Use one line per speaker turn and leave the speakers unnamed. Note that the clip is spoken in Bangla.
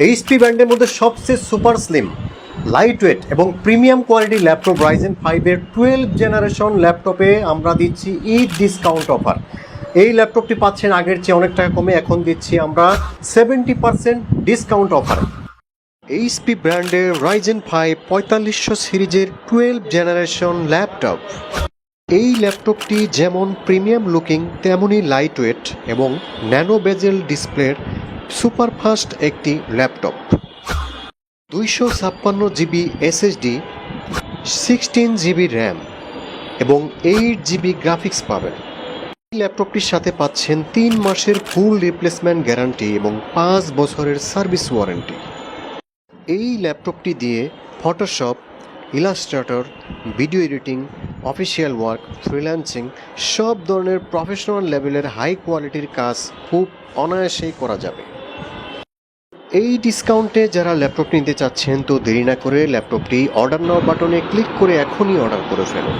এইচপি ব্র্যান্ডের মধ্যে সবচেয়ে সুপার স্লিম লাইট ওয়েট এবং প্রিমিয়াম কোয়ালিটি ল্যাপটপ রাইজেন ফাইভের টুয়েলভ জেনারেশন ল্যাপটপে আমরা দিচ্ছি ঈদ ডিসকাউন্ট অফার এই ল্যাপটপটি পাচ্ছেন আগের চেয়ে অনেক টাকা কমে, এখন দিচ্ছি আমরা seventy percent discount offer HP ব্র্যান্ডের রাইজেন ফাইভ পঁয়তাল্লিশশো সিরিজের টুয়েলভ জেনারেশন ল্যাপটপ এই ল্যাপটপটি যেমন প্রিমিয়াম লুকিং তেমনই লাইট ওয়েট এবং ন্যানো বেজেল ডিসপ্লের সুপারফাস্ট একটি ল্যাপটপ। দুইশো ছাপ্পান্ন GB SSD sixteen GB RAM এবং এইট জিবি গ্রাফিক্স পাবেন। এই ল্যাপটপটির সাথে পাচ্ছেন তিন মাসের ফুল রিপ্লেসমেন্ট গ্যারান্টি এবং পাঁচ বছরের সার্ভিস ওয়ারেন্টি। এই ল্যাপটপটি দিয়ে Photoshop, illustrator, video editing, official work, freelancing সব ধরনের প্রফেশনাল লেভেলের হাই কোয়ালিটির কাজ খুব অনায়াসেই করা যাবে। এই ডিসকাউন্টে যারা ল্যাপটপ নিতে চাচ্ছেন, তো দেরি না করে ল্যাপটপটি অর্ডার নাও বাটনে ক্লিক করে এখনই অর্ডার করে ফেলুন।